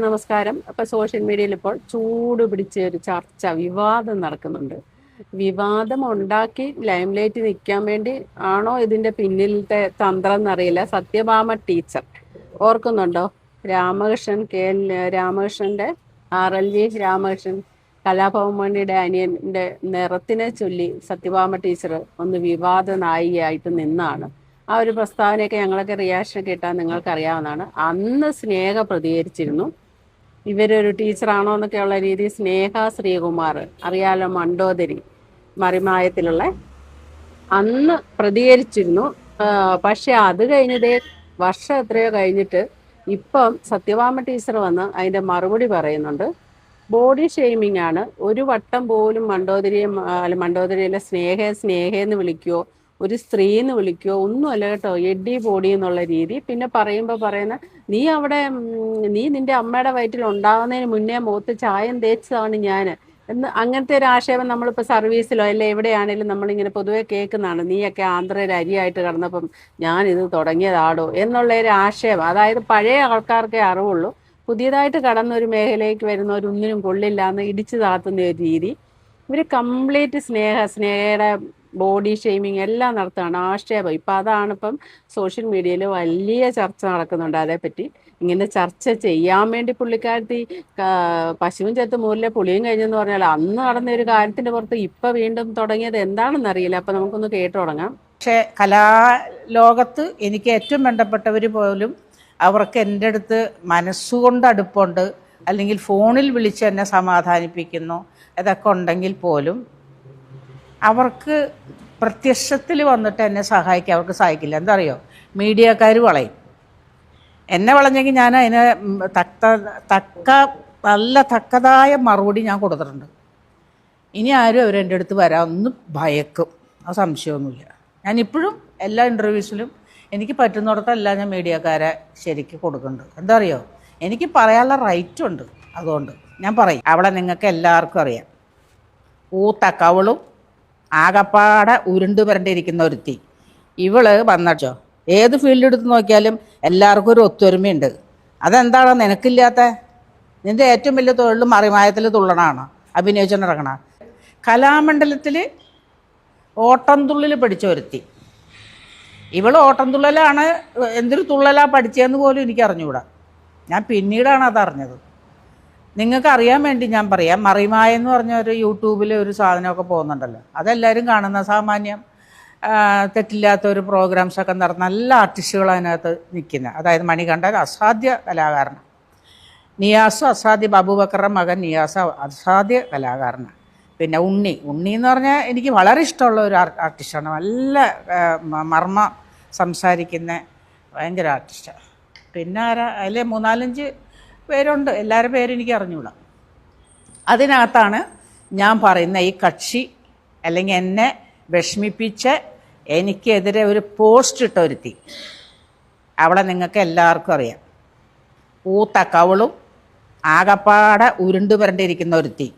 നമസ്കാരം. അപ്പൊ സോഷ്യൽ മീഡിയയിൽ ഇപ്പോൾ ചൂട് പിടിച്ച ഒരു ചർച്ച വിവാദം നടക്കുന്നുണ്ട്. വിവാദം ഉണ്ടാക്കി ലൈംലൈറ്റ് നിൽക്കാൻ വേണ്ടി ആണോ ഇതിന്റെ പിന്നിലത്തെ തന്ത്രം എന്നറിയില്ല. സത്യഭാമ ടീച്ചർ. ഓർക്കുന്നുണ്ടോ? രാമകൃഷ്ണൻ കെ രാമകൃഷ്ണന്റെ ആർ എൽ ജി രാമകൃഷ്ണൻ കലാഭവൻമണിയുടെ അനിയന്റെ നിറത്തിനെ ചൊല്ലി സത്യഭാമ ടീച്ചർ ഒന്ന് വിവാദ നായികയായിട്ട് നിന്നാണ്. ആ ഒരു പ്രസ്താവനയൊക്കെ ഞങ്ങളൊക്കെ റിയാക്ഷൻ കിട്ടാൻ നിങ്ങൾക്ക് അറിയാവുന്നതാണ് അന്ന് സ്നേഹ പ്രതികരിച്ചിരുന്നു. ഇവരൊരു ടീച്ചറാണോ എന്നൊക്കെയുള്ള രീതി സ്നേഹ ശ്രീകുമാർ അറിയാലോ മണ്ടോദരി മറിമായത്തിലുള്ള അന്ന് പ്രതികരിച്ചിരുന്നു. പക്ഷെ അത് കഴിഞ്ഞതേ വർഷം എത്രയോ കഴിഞ്ഞിട്ട് ഇപ്പം സത്യഭാമ ടീച്ചർ വന്ന് അതിന്റെ മറുപടി പറയുന്നുണ്ട്. ബോഡി ഷെയ്മിങ് ആണ്. ഒരു വട്ടം പോലും മണ്ടോദരിയെ അല്ല മണ്ടോദരിയിലെ സ്നേഹ സ്നേഹയെന്ന് വിളിക്കുവോ ഒരു സ്ത്രീ എന്ന് വിളിക്കുവോ ഒന്നുമല്ല കേട്ടോ. എഡി ബോഡി എന്നുള്ള രീതി. പിന്നെ പറയുമ്പോൾ പറയുന്ന നീ അവിടെ നീ നിന്റെ അമ്മയുടെ വയറ്റിൽ ഉണ്ടാകുന്നതിന് മുന്നേ മുഖത്ത് ചായം തേച്ചതാണ് ഞാൻ. എന്ന് അങ്ങനത്തെ ഒരു ആക്ഷേപം നമ്മളിപ്പോൾ സർവീസിലോ അല്ലെ എവിടെയാണെങ്കിലും നമ്മളിങ്ങനെ പൊതുവെ കേൾക്കുന്നതാണ്. നീയൊക്കെ ആന്ധ്രയിൽ അരിയായിട്ട് കടന്നപ്പം ഞാൻ ഇത് തുടങ്ങിയതാടോ? എന്നുള്ള ഒരു ആക്ഷേപം. അതായത് പഴയ ആൾക്കാർക്കേ അറിവുള്ളൂ. പുതിയതായിട്ട് കടന്ന ഒരു ഒന്നിനും കൊള്ളില്ല എന്ന് ഇടിച്ചു താത്തുന്ന ഒരു രീതി. ഇവർ കംപ്ലീറ്റ് സ്നേഹ സ്നേഹയുടെ ബോഡി ഷെയ്മിങ് എല്ലാം നടത്തുകയാണ് ആക്ഷേപം ഇപ്പം അതാണ് ഇപ്പം സോഷ്യൽ മീഡിയയിൽ വലിയ ചർച്ച നടക്കുന്നുണ്ട് അതേപ്പറ്റി. ഇങ്ങനെ ചർച്ച ചെയ്യാൻ വേണ്ടി പുള്ളിക്കാരത്തി പശുവും ചത്ത് മൂലിലെ പുളിയും കഴിഞ്ഞെന്ന് പറഞ്ഞാൽ അന്ന് നടന്ന ഒരു കാര്യത്തിന്റെ പുറത്ത് ഇപ്പൊ വീണ്ടും തുടങ്ങിയത് എന്താണെന്ന് അറിയില്ല. അപ്പൊ നമുക്കൊന്ന് കേട്ടു തുടങ്ങാം. പക്ഷേ കലാലോകത്ത് എനിക്ക് ഏറ്റവും വേണ്ടപ്പെട്ടവർ പോലും അവർക്ക് എന്റെ അടുത്ത് മനസ്സുകൊണ്ട് അടുപ്പുണ്ട്. അല്ലെങ്കിൽ ഫോണിൽ വിളിച്ച് എന്നെ സമാധാനിപ്പിക്കുന്നു. ഇതൊക്കെ ഉണ്ടെങ്കിൽ പോലും അവർക്ക് പ്രത്യക്ഷത്തിൽ വന്നിട്ട് എന്നെ സഹായിക്കാൻ അവർക്ക് സഹായിക്കില്ല. എന്താ അറിയോ മീഡിയക്കാർ വളയും. എന്നെ വളഞ്ഞെങ്കിൽ ഞാൻ അതിനെ തക്ക തക്ക നല്ല തക്കതായ മറുപടി ഞാൻ കൊടുത്തിട്ടുണ്ട്. ഇനി ആരും അവരെന്റെ അടുത്ത് വരാൻ ഒന്ന് ഭയക്കും. ആ സംശയമൊന്നുമില്ല. ഞാൻ ഇപ്പോഴും എല്ലാ ഇന്റർവ്യൂസിലും എനിക്ക് പറ്റുന്നിടത്തെല്ലാം ഞാൻ മീഡിയക്കാരെ ശരിക്ക് കൊടുക്കുന്നുണ്ട്. എന്താ അറിയോ എനിക്ക് പറയാനുള്ള റൈറ്റുണ്ട് അതുകൊണ്ട് ഞാൻ പറയും. അവളെ നിങ്ങൾക്ക് എല്ലാവർക്കും അറിയാം. ഊത്തക്കവളും കവളും ആകപ്പാടെ ഉരുണ്ടു വരണ്ടിരിക്കുന്ന ഒരുത്തി. ഇവൾ വന്നോ ഏത് ഫീൽഡ് എടുത്ത് നോക്കിയാലും എല്ലാവർക്കും ഒരു ഒത്തൊരുമയുണ്ട്. അതെന്താണ് നിനക്കില്ലാത്ത? നിന്റെ ഏറ്റവും വലിയ തൊഴിലും മറിമായത്തിൽ തുള്ളണാണ്? അഭിനയിച്ചുകൊണ്ട് നടക്കണ. കലാമണ്ഡലത്തിൽ ഓട്ടംതുള്ളിൽ പഠിച്ച ഒരുത്തി. ഇവൾ ഓട്ടംതുള്ളലാണ് എന്തൊരു തുള്ളലാ പഠിച്ചതെന്ന് പോലും എനിക്കറിഞ്ഞുകൂടാ ഞാൻ പിന്നീടാണ് അതറിഞ്ഞത്. നിങ്ങൾക്ക് അറിയാൻ വേണ്ടി ഞാൻ പറയാം. മറിമായ എന്ന് പറഞ്ഞ ഒരു യൂട്യൂബിൽ ഒരു സാധനമൊക്കെ പോകുന്നുണ്ടല്ലോ. അതെല്ലാവരും കാണുന്ന സാമാന്യം തെറ്റില്ലാത്ത ഒരു പ്രോഗ്രാംസൊക്കെ നടന്ന നല്ല ആർട്ടിസ്റ്റുകൾ അതിനകത്ത് നിൽക്കുന്നത് അതായത് മണികണ്ഠൻ അസാധ്യ കലാകാരനാണ്. നിയാസും അസാധ്യ ബാബുബക്കറുടെ മകൻ നിയാസ അസാധ്യ കലാകാരനാണ്. പിന്നെ ഉണ്ണി. ഉണ്ണി എന്ന് പറഞ്ഞാൽ എനിക്ക് വളരെ ഇഷ്ടമുള്ള ഒരു ആർട്ടിസ്റ്റാണ് നല്ല മർമ്മ സംസാരിക്കുന്ന ഭയങ്കര ആർട്ടിസ്റ്റാണ് പിന്നെ ആരാ? അതിലെ മൂന്നാലഞ്ച് പേരുണ്ട്. എല്ലാവരുടെ പേരും എനിക്ക് അറിഞ്ഞൂടാ. അതിനകത്താണ് ഞാൻ പറയുന്ന ഈ കക്ഷി അല്ലെങ്കിൽ എന്നെ വിഷമിപ്പിച്ച് എനിക്കെതിരെ ഒരു പോസ്റ്റ് ഇട്ട ഒരുത്തി. അവളെ നിങ്ങൾക്ക് എല്ലാവർക്കും അറിയാം. ഊത്ത കവളും ആകപ്പാടെ ഉരുണ്ടു വരണ്ടിരിക്കുന്ന ഒരുത്തി.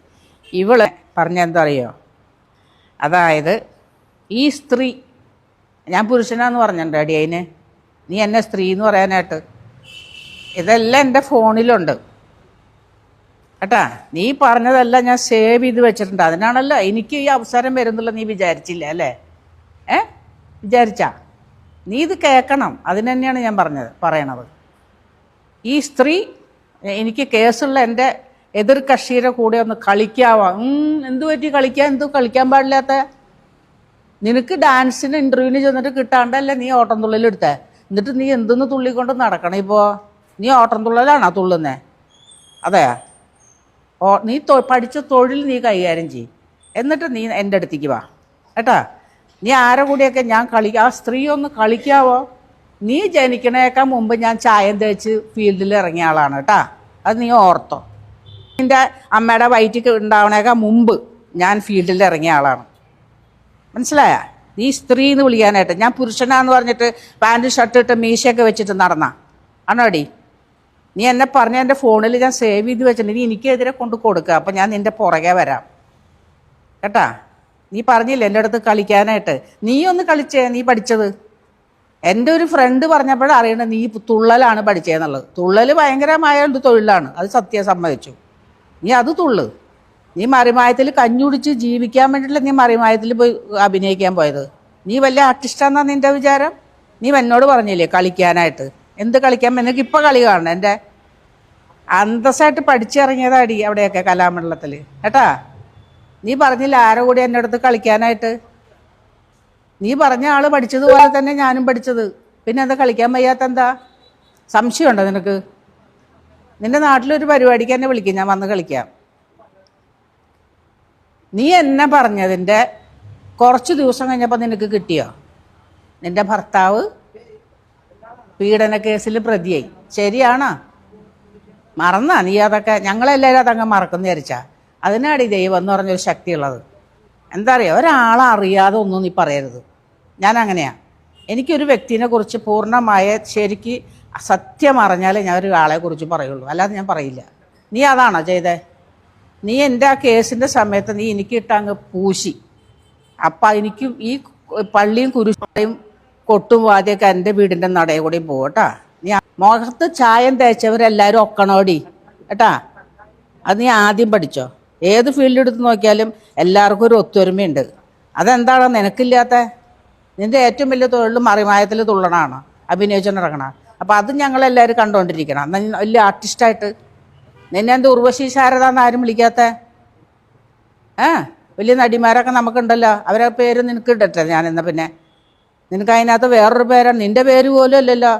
ഇവൾ പറഞ്ഞെന്തറിയോ അതായത് ഈ സ്ത്രീ ഞാൻ പുരുഷനാന്ന് പറഞ്ഞിട്ടുണ്ട് അടിയതിന് നീ എന്നെ സ്ത്രീ എന്ന് പറയാനായിട്ട്. ഇതെല്ലാം എന്റെ ഫോണിലുണ്ട്. കേട്ടാ നീ പറഞ്ഞതെല്ലാം ഞാൻ സേവ് ചെയ്ത് വെച്ചിട്ടുണ്ട്. അതിനാണല്ലോ എനിക്ക് ഈ അവസരം വരുന്നുള്ള നീ വിചാരിച്ചില്ല അല്ലേ? ഏ? വിചാരിച്ചാ? നീ ഇത് കേൾക്കണം. അതിന് തന്നെയാണ് ഞാൻ പറഞ്ഞത് പറയണത്. ഈ സ്ത്രീ എനിക്ക് കേസുള്ള എന്റെ എതിർ കക്ഷിയുടെ കൂടെ ഒന്ന് കളിക്കാവാ. എന്ത് പറ്റി കളിക്കാൻ? എന്തു കളിക്കാൻ പാടില്ലാത്ത? നിനക്ക് ഡാൻസിന് ഇന്റർവ്യൂവിന് ചെന്നിട്ട് കിട്ടാണ്ടല്ലേ നീ ഓട്ടം തുള്ളിലെടുത്തേ എന്നിട്ട് നീ എന്തെന്ന് തുള്ളിക്കൊണ്ട് നടക്കണം ഇപ്പോൾ നീ ഓട്ടം തുള്ളലാണോ തുള്ളുന്നേ? അതെയാ ഓ നീ തൊ- പഠിച്ച തൊഴിൽ നീ കൈകാര്യം ചെയ്യും. എന്നിട്ട് നീ എന്റെ അടുത്തേക്ക് വാ. കേട്ടാ? നീ ആരെ കൂടിയൊക്കെ ഞാൻ കളി ആ സ്ത്രീ ഒന്ന് കളിക്കാവോ? നീ ജനിക്കണേക്കാൾ മുമ്പ് ഞാൻ ചായം തേച്ച് ഫീൽഡിൽ ഇറങ്ങിയ ആളാണ് കേട്ടാ. അത് നീ ഓർത്തോ. നിന്റെ അമ്മയുടെ വയറ്റിൽ ഉണ്ടാവണേക്കാൾ മുമ്പ് ഞാൻ ഫീൽഡിൽ ഇറങ്ങിയ ആളാണ്. മനസ്സിലായ? നീ സ്ത്രീ എന്ന് വിളിക്കാനായിട്ട് ഞാൻ പുരുഷനാന്ന് പറഞ്ഞിട്ട് പാന്റും ഷർട്ട് ഇട്ട് മീശയൊക്കെ വെച്ചിട്ട് നടന്ന. ആണോടി? നീ എന്നെ പറഞ്ഞ എന്റെ ഫോണിൽ ഞാൻ സേവ് ചെയ്ത് വെച്ചിട്ടുണ്ട്. നീ എനിക്കെതിരെ കൊണ്ട് കൊടുക്കുക അപ്പം ഞാൻ നിന്റെ പുറകെ വരാം. കേട്ടാ? നീ പറഞ്ഞില്ലേ എന്റെ അടുത്ത് കളിക്കാനായിട്ട്? നീ ഒന്ന് കളിച്ചേ? നീ പഠിച്ചത്? എന്റെ ഒരു ഫ്രണ്ട് പറഞ്ഞപ്പോഴും അറിയണത് നീ തുള്ളലാണ് പഠിച്ചതെന്നുള്ളത് തുള്ളൽ ഭയങ്കരമായ ഒരു തൊഴിലാണ്. അത് സത്യം സമ്മതിച്ചു. നീ അത് തുള്ളു. നീ മറിമായത്തിൽ കഞ്ഞുടിച്ച് ജീവിക്കാൻ വേണ്ടിയിട്ടല്ല നീ മറിമായത്തിൽ പോയി അഭിനയിക്കാൻ പോയത്. നീ വലിയ ആർട്ടിസ്റ്റാന്നാ നിന്റെ വിചാരം? നീ എന്നോട് പറഞ്ഞില്ലേ കളിക്കാനായിട്ട്? എന്ത് കളിക്കാൻ? എനിക്ക് ഇപ്പം കളി കാണണം. എന്റെ അന്തസ്സായിട്ട് പഠിച്ചിറങ്ങിയതാടി അവിടെയൊക്കെ കലാമണ്ഡലത്തിൽ കേട്ടാ? നീ പറഞ്ഞില്ല ആരോ കൂടി എന്റെ അടുത്ത് കളിക്കാനായിട്ട്? നീ പറഞ്ഞ ആൾ പഠിച്ചതുപോലെ തന്നെ ഞാനും പഠിച്ചത്. പിന്നെ എന്താ കളിക്കാൻ വയ്യാത്ത എന്താ സംശയമുണ്ടോ നിനക്ക്? നിന്റെ നാട്ടിലൊരു പരിപാടിക്ക് എന്നെ വിളിക്കും ഞാൻ വന്ന് കളിക്കാം. നീ എന്നെ പറഞ്ഞതിന്റെ കുറച്ച് ദിവസം കഴിഞ്ഞപ്പോൾ നിനക്ക് കിട്ടിയോ? നിന്റെ ഭർത്താവ് പീഡന കേസിൽ പ്രതിയായി. ശരിയാണോ? മറന്നാ നീ അതൊക്കെ? ഞങ്ങളെല്ലാവരും അതങ്ങ് മറക്കുന്ന വിചാരിച്ചാ. അതിനാടി ദൈവം എന്ന് പറഞ്ഞൊരു ശക്തിയുള്ളത്. എന്താ പറയുക ഒരാളെ അറിയാതെ ഒന്നും നീ പറയരുത്. ഞാൻ അങ്ങനെയാ. എനിക്കൊരു വ്യക്തിനെ കുറിച്ച് പൂർണമായ ശരിക്ക് സത്യം അറിഞ്ഞാലേ ഞാൻ ഒരു ആളെ കുറിച്ച് പറയുള്ളൂ. അല്ലാതെ ഞാൻ പറയില്ല. നീ അതാണോ ചെയ്തേ? നീ എന്റെ ആ കേസിന്റെ സമയത്ത് നീ എനിക്ക് ഇട്ടങ്ങ് പൂശി. അപ്പം എനിക്ക് ഈ പള്ളിയും കുരിശും കൊട്ടും വാദ്യമൊക്കെ എന്റെ വീടിന്റെ നടയിൽ കൂടി പോകട്ടാ നീ ആ- മുഖത്ത് ചായം തേച്ചവരെല്ലാവരും ഒക്കണോടി കേട്ടാ? അത് നീ ആദ്യം പഠിച്ചോ. ഏത് ഫീൽഡ് എടുത്ത് നോക്കിയാലും എല്ലാവർക്കും ഒരു ഒത്തൊരുമയുണ്ട്. അതെന്താണോ നിനക്കില്ലാത്ത? നിന്റെ ഏറ്റവും വലിയ തൊഴിൽ മറിമായത്തിൽ തുള്ളണാണ്? അഭിനയിച്ചുകൊണ്ടിറങ്ങണ അപ്പം അത് ഞങ്ങളെല്ലാവരും കണ്ടുകൊണ്ടിരിക്കണം എന്നാൽ നീ വലിയ ആർട്ടിസ്റ്റായിട്ട് നിന്നെ എന്ത് ഉർവശി ശാരദാന്ന് ആരും വിളിക്കാത്ത? ഏ? വലിയ നടിമാരൊക്കെ നമുക്കുണ്ടല്ലോ. അവരെ പേര് നിനക്ക് ഇടട്ടെ ഞാൻ എന്നാ പിന്നെ. നിനക്ക് അതിനകത്ത് വേറൊരു പേരാണ്. നിന്റെ പേര് പോലും അല്ലല്ലോ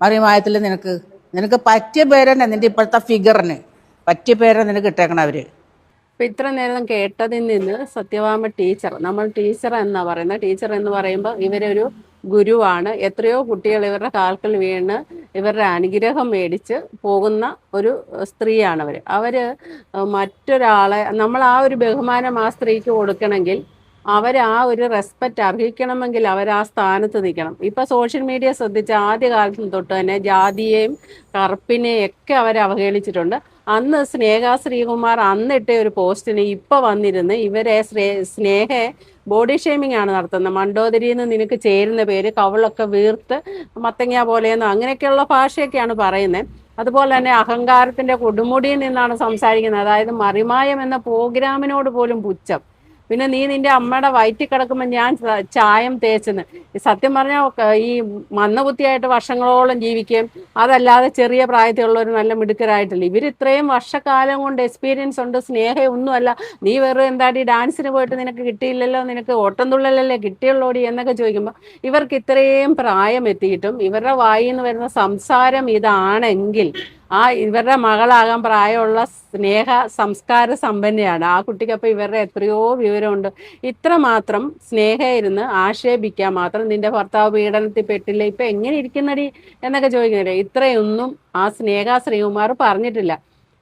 മറിമായത്തിൽ നിനക്ക്. നിനക്ക് പറ്റിയ പേര് തന്നെ നിന്റെ ഇപ്പോഴത്തെ ഫിഗറിന് പറ്റിയ പേരെ നിനക്ക് ഇട്ടേക്കണം അവർ. ഇപ്പൊ ഇത്ര നേരം കേട്ടതിൽ നിന്ന് സത്യഭാമ ടീച്ചർ നമ്മൾ ടീച്ചർ എന്നാ പറയുന്നത് ടീച്ചർ എന്ന് പറയുമ്പോൾ ഇവരൊരു ഗുരുവാണ്. എത്രയോ കുട്ടികൾ ഇവരുടെ കാൽക്കൽ വീണ് ഇവരുടെ അനുഗ്രഹം മേടിച്ച് പോകുന്ന ഒരു സ്ത്രീയാണ് അവർ അവർ മറ്റൊരാളെ നമ്മൾ ആ ഒരു ബഹുമാനം ആ സ്ത്രീക്ക് കൊടുക്കണമെങ്കിൽ അവർ ആ ഒരു റെസ്പെക്റ്റ് അർഹിക്കണമെങ്കിൽ അവർ ആ സ്ഥാനത്ത് നിൽക്കണം. ഇപ്പൊ സോഷ്യൽ മീഡിയ ശ്രദ്ധിച്ച ആദ്യ കാലത്ത് തൊട്ട് തന്നെ ജാതിയെയും കറുപ്പിനെയും ഒക്കെ അവർ അവഹേളിച്ചിട്ടുണ്ട്. അന്ന് സ്നേഹ ശ്രീകുമാർ അന്നിട്ട ഒരു പോസ്റ്റിന് ഇപ്പൊ വന്നിരുന്ന് ഇവരെ സ്നേഹ ബോഡി ഷേമിംഗ് ആണ് നടത്തുന്നത്. മണ്ടോദരി നിന്ന് നിനക്ക് ചേരുന്ന പേര് കവളൊക്കെ വീർത്ത് മത്തങ്ങ പോലെയെന്നോ അങ്ങനെയൊക്കെയുള്ള ഭാഷയൊക്കെയാണ് പറയുന്നത് അതുപോലെ തന്നെ അഹങ്കാരത്തിന്റെ കൊടുമുടിയിൽ നിന്നാണ് സംസാരിക്കുന്നത്. അതായത് മറിമായം എന്ന പ്രോഗ്രാമിനോട് പോലും പുച്ഛം. പിന്നെ നീ നിന്റെ അമ്മയുടെ വയറ്റിൽ കിടക്കുമ്പോൾ ഞാൻ ചായം തേച്ചെന്ന്. സത്യം പറഞ്ഞാൽ ഈ മന്നബുദ്ധിയായിട്ട് വർഷങ്ങളോളം ജീവിക്കുകയും അതല്ലാതെ ചെറിയ പ്രായത്തിലുള്ളവർ നല്ല മിടുക്കരായിട്ടില്ല. ഇവർ ഇത്രയും വർഷക്കാലം കൊണ്ട് എക്സ്പീരിയൻസ് ഉണ്ട് സ്നേഹം ഒന്നുമല്ല. നീ വെറുതെ എന്താടി ഡാൻസിന് പോയിട്ട് നിനക്ക് കിട്ടിയില്ലല്ലോ നിനക്ക് ഓട്ടം തുള്ളലല്ലേ കിട്ടിയുള്ളോടി എന്നൊക്കെ ചോദിക്കുമ്പോൾ ഇവർക്ക് ഇത്രയും പ്രായം എത്തിയിട്ടും ഇവരുടെ വായിന്ന് വരുന്ന സംസാരം ഇതാണെങ്കിൽ ആ ഇവരുടെ മകളാകാൻ പ്രായമുള്ള സ്നേഹ സംസ്കാര സമ്പന്നയാണ്. ആ കുട്ടിക്ക് അപ്പോൾ ഇവരുടെ എത്രയോ വിവരമുണ്ട്. ഇത്ര മാത്രം സ്നേഹയിരുന്ന് ആക്ഷേപിക്കാൻ മാത്രം നിന്റെ ഭർത്താവ് പീഡനത്തിൽ പെട്ടില്ല. ഇപ്പം എങ്ങനെ ഇരിക്കുന്നടി? എന്നൊക്കെ ചോദിക്കുന്നില്ലേ ഇത്രയൊന്നും ആ സ്നേഹ ശ്രീകുമാർ പറഞ്ഞിട്ടില്ല.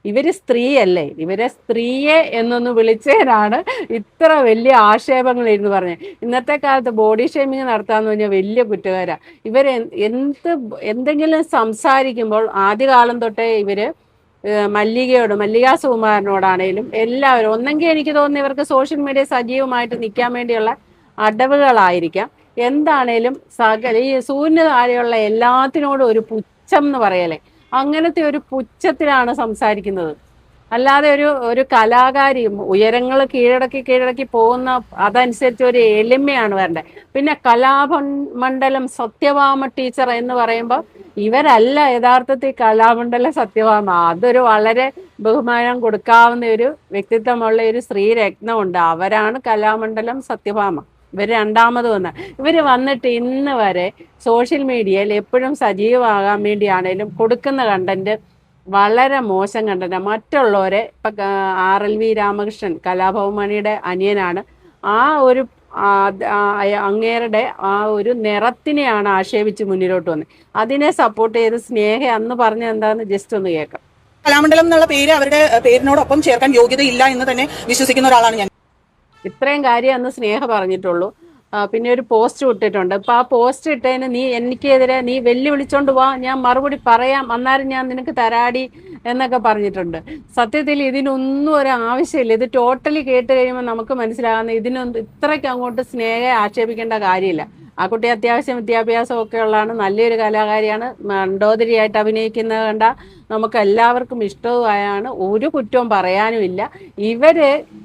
ഇവർ സ്ത്രീയല്ലേ? ഇവരെ സ്ത്രീയെ എന്നൊന്ന് വിളിച്ചതിനാണ് ഇത്ര വലിയ ആക്ഷേപങ്ങൾ ഇരുന്ന് പറഞ്ഞത്. ഇന്നത്തെ കാലത്ത് ബോഡി ഷേമിങ് നടത്താന്ന് പറഞ്ഞാൽ വലിയ കുറ്റകാരാണ് ഇവർ എന്ത് എന്തെങ്കിലും സംസാരിക്കുമ്പോൾ ആദ്യകാലം തൊട്ടേ ഇവർ മല്ലികയോട് മല്ലിക സുകുമാരനോടാണേലും എല്ലാവരും ഒന്നെങ്കിൽ എനിക്ക് തോന്നുന്നു ഇവർക്ക് സോഷ്യൽ മീഡിയ സജീവമായിട്ട് നിൽക്കാൻ വേണ്ടിയുള്ള അടവുകളായിരിക്കാം. എന്താണേലും സകല ഈ സൂര്യന് താഴെയുള്ള എല്ലാത്തിനോടും ഒരു പുച്ഛം എന്ന് പറയലേ അങ്ങനത്തെ ഒരു പുച്ഛത്തിലാണ് സംസാരിക്കുന്നത്. അല്ലാതെ ഒരു ഒരു കലാകാരി ഉയരങ്ങൾ കീഴടക്കി കീഴടക്കി പോകുന്ന അതനുസരിച്ച് ഒരു എളിമയാണ് വരേണ്ടത്. പിന്നെ കലാമണ്ഡലം സത്യഭാമ ടീച്ചർ എന്ന് പറയുമ്പോൾ ഇവരല്ല യഥാർത്ഥത്തിൽ കലാമണ്ഡല സത്യഭാമ അതൊരു വളരെ ബഹുമാനം കൊടുക്കാവുന്ന ഒരു വ്യക്തിത്വമുള്ള ഒരു സ്ത്രീരത്നമുണ്ട്. അവരാണ് കലാമണ്ഡലം സത്യഭാമ ഇവർ രണ്ടാമത് വന്ന. ഇവർ വന്നിട്ട് ഇന്ന് വരെ സോഷ്യൽ മീഡിയയിൽ എപ്പോഴും സജീവമാകാൻ വേണ്ടിയാണേലും കൊടുക്കുന്ന കണ്ടന്റ് വളരെ മോശം കണ്ടന്റ് മറ്റുള്ളവരെ ഇപ്പൊ ആർ എൽ വി രാമകൃഷ്ണൻ കലാഭവമണിയുടെ അനിയനാണ്. ആ ഒരു അങ്ങേരുടെ ആ ഒരു നിറത്തിനെയാണ് ആക്ഷേപിച്ച് മുന്നിലോട്ട് വന്നത് അതിനെ സപ്പോർട്ട് ചെയ്ത് സ്നേഹ അന്ന് പറഞ്ഞ എന്താന്ന് ജസ്റ്റ് ഒന്ന് കേൾക്കാം. കലാമണ്ഡലം എന്നുള്ള പേര് അവരുടെ പേരിനോടൊപ്പം ചേർക്കാൻ യോഗ്യതയില്ല എന്ന് തന്നെ വിശ്വസിക്കുന്ന ഒരാളാണ് ഞാൻ. ഇത്രയും കാര്യം അന്ന് സ്നേഹ പറഞ്ഞിട്ടുള്ളൂ. പിന്നെ ഒരു പോസ്റ്റ് ഇട്ടിട്ടുണ്ട്. അപ്പൊ ആ പോസ്റ്റ് ഇട്ടതിന് നീ എനിക്കെതിരെ നീ വെല്ലുവിളിച്ചോണ്ട് വാ. ഞാൻ മറുപടി പറയാം. അന്നേരം ഞാൻ നിനക്ക് തരാടി എന്നൊക്കെ പറഞ്ഞിട്ടുണ്ട്. സത്യത്തിൽ ഇതിനൊന്നും ഒരു ആവശ്യമില്ല. ഇത് ടോട്ടലി കേട്ട് കഴിയുമ്പോൾ നമുക്ക് മനസ്സിലാകുന്ന ഇതിനൊന്നും ഇത്രയ്ക്ക് അങ്ങോട്ട് സ്നേഹയെ ആക്ഷേപിക്കേണ്ട കാര്യമില്ല. ആ കുട്ടി അത്യാവശ്യം വിദ്യാഭ്യാസം ഒക്കെ ഉള്ളതാണ് നല്ലൊരു കലാകാരിയാണ്. മണ്ടോദരിയായിട്ട് അഭിനയിക്കുന്നത് കണ്ട നമുക്ക് എല്ലാവർക്കും ഇഷ്ടവുമായാണ്. ഒരു കുറ്റവും പറയാനുമില്ല. ഇവർ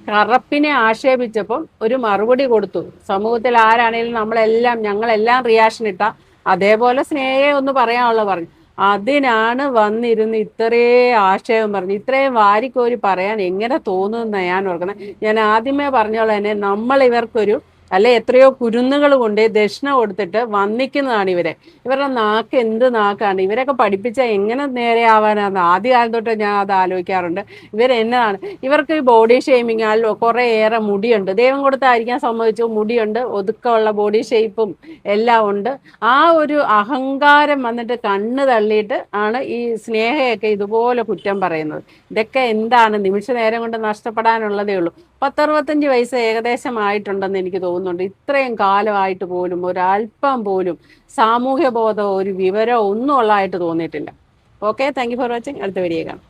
കറപ്പിനെ ആക്ഷേപിച്ചപ്പം ഒരു മറുപടി കൊടുത്തു. സമൂഹത്തിൽ ആരാണെങ്കിലും നമ്മളെല്ലാം ഞങ്ങളെല്ലാം റിയാക്ഷൻ ഇട്ട അതേപോലെ സ്നേഹയെ ഒന്ന് പറയാനുള്ളത് പറഞ്ഞു. അതിനാണ് വന്നിരുന്ന് ഇത്രേ ആശയം പറഞ്ഞു ഇത്രയും വാരിക്കോരി പറയാൻ എങ്ങനെ തോന്നുന്ന ഞാൻ ഓർക്കുന്നത് ഞാൻ ആദ്യമേ പറഞ്ഞോളെ തന്നെ നമ്മൾ ഇവർക്കൊരു അല്ലെ എത്രയോ കുരുന്നുകൾ കൊണ്ട് ദക്ഷിണ കൊടുത്തിട്ട് വന്നിക്കുന്നതാണ് ഇവരെ. ഇവരുടെ നാക്ക് എന്ത് നാക്കാണ്? ഇവരൊക്കെ പഠിപ്പിച്ചാൽ എങ്ങനെ നേരെ ആവാനാണ്? ആദ്യ കാലം തൊട്ട് ഞാൻ അത് ആലോചിക്കാറുണ്ട്. ഇവരെന്നതാണ് ഇവർക്ക് ബോഡി ഷെയ്മിങ് അല്ലോ കുറേ ഏറെ മുടിയുണ്ട്. ദൈവം കൊടുത്തായിരിക്കാൻ സംഭവിച്ചു മുടിയുണ്ട് ഒതുക്കമുള്ള ബോഡി ഷേപ്പും എല്ലാം ഉണ്ട്. ആ ഒരു അഹങ്കാരം വന്നിട്ട് കണ്ണ് തള്ളിയിട്ട് ആണ് ഈ സ്നേഹയൊക്കെ ഇതുപോലെ കുറ്റം പറയുന്നത്. ഇതൊക്കെ എന്താണ്? നിമിഷ നേരം കൊണ്ട് നഷ്ടപ്പെടാനുള്ളതേ ഉള്ളൂ. പത്തറുപത്തഞ്ച് വയസ്സ് ഏകദേശം ആയിട്ടുണ്ടെന്ന് എനിക്ക് തോന്നുന്നുണ്ട്. ഇത്രയും കാലമായിട്ട് പോലും ഒരല്പം പോലും സാമൂഹ്യ ബോധമോ ഒരു വിവരം ഒന്നും ഉള്ളതായിട്ട് തോന്നിയിട്ടില്ല. Okay thank you for watching അടുത്ത വീഡിയോ കാണാം.